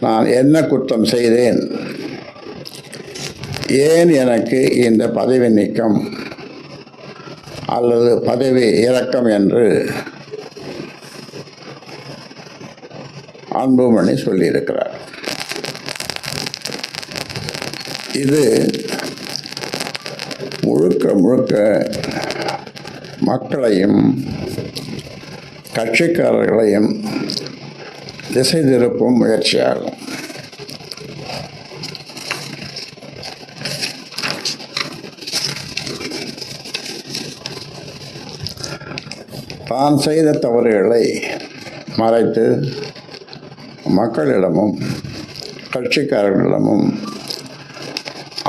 நான் என்ன குற்றம் செய்தேன்? ஏன் எனக்கு இந்த பதவி நீக்கம்? அல்லது பதவி இறக்கம் என்று அன்புமணி சொல்லியிருக்கிறார். இது முழுக்க முழுக்க மக்களையும் கட்சிக்காரர்களையும் திசை திருப்பும் முயற்சியாகும். தான் செய்த தவறுகளை மறைத்து மக்களிடமும் கட்சிக்காரர்களிடமும்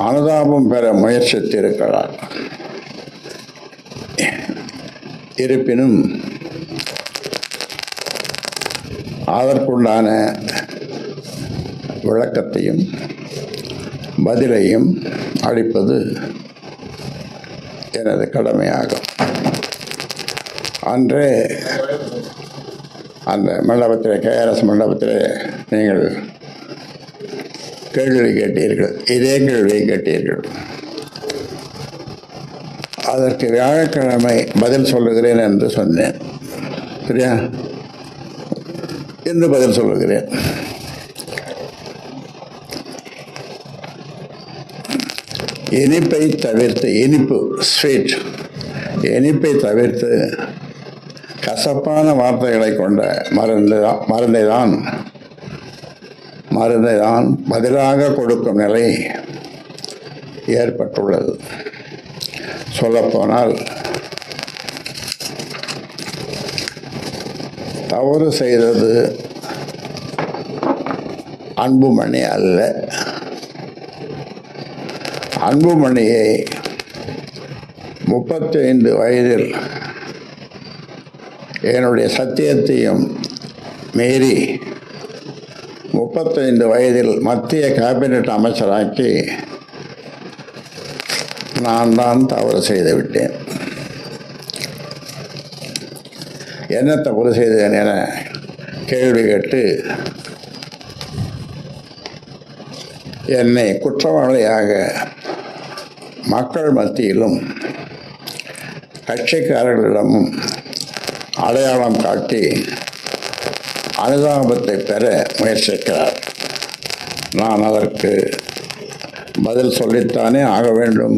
அனுதாபம் பெற முயற்சித்திருக்கிறார் இருப்பினும் அதற்குண்டான விளக்கத்தையும் பதிலையும் அளிப்பது எனது கடமையாகும். அன்று அந்த மண்டபத்தில் கேஆர்எஸ் மண்டபத்தில் நீங்கள் கேள்வி கேட்டீர்கள். இதே கேள்வியை கேட்டீர்கள். அதற்கு வியாழக்கிழமை பதில் சொல்லுகிறேன் என்று சொன்னேன். சரியா? என்று பதில் சொல்லுகிறேன். இனிப்பை தவிர்த்து இனிப்பு ஸ்வீட் இனிப்பை தவிர்த்து கசப்பான வார்த்தைகளை கொண்ட மருந்து மருந்தை தான் மருந்தை தான் பதிலாக கொடுக்கும் நிலை ஏற்பட்டுள்ளது. சொல்லப்போனால் தவறு செய்தது அன்புமணி அல்ல. அன்புமணியை முப்பத்தி ஐந்து வயதில் என்னுடைய சத்தியத்தையும் மீறி முப்பத்தைந்து வயதில் மத்திய கேபினெட் அமைச்சராக்கி நான் தான் தவறு செய்து விட்டேன். என்ன தவறு செய்தேன் என கேள்வி கேட்டு என்னை குற்றவாளியாக மக்கள் மத்தியிலும் கட்சிக்காரர்களிடமும் அடையாளம் காட்டி அனுதாபத்தை பெற முயற்சிக்கிறார். நான் அதற்கு பதில் சொல்லித்தானே ஆக வேண்டும்.